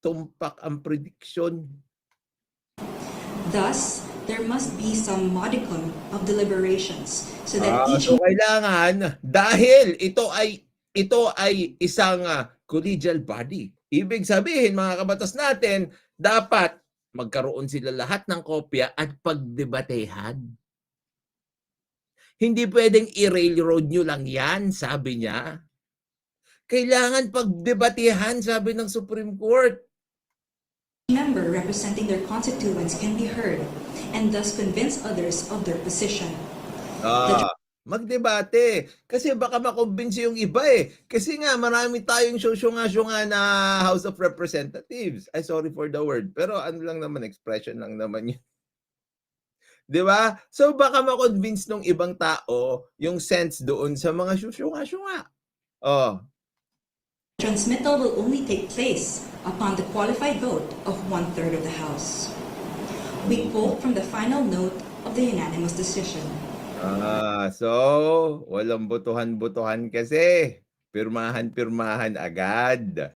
tumpak ang prediksyon. Thus, there must be some modicum of deliberations so that Ah, each so kailangan dahil ito ay ito ay isang ah, collegial body. Ibig sabihin mga kabatas natin, dapat magkaroon sila lahat ng kopya at pagdebatehan. Hindi pwedeng i-railroad nyo lang yan, sabi niya. Kailangan pagdebatehan, sabi ng Supreme Court. Member representing their constituents can be heard and thus convince others of their position. Ah, magdebate. Kasi baka makumbinsi yung iba eh. Kasi nga, marami tayong syunga-syunga na House of Representatives. Ay, sorry for the word. Pero ano lang naman, expression lang naman yun. Di ba? So baka makonvince ng ibang tao yung sense doon sa mga syunga-syunga. Oh, Transmittal will only take place upon the qualified vote of one-third of the House. We quote from the final note of the unanimous decision. Ah, so walang botohan-botohan kasi. Pirmahan-pirmahan agad.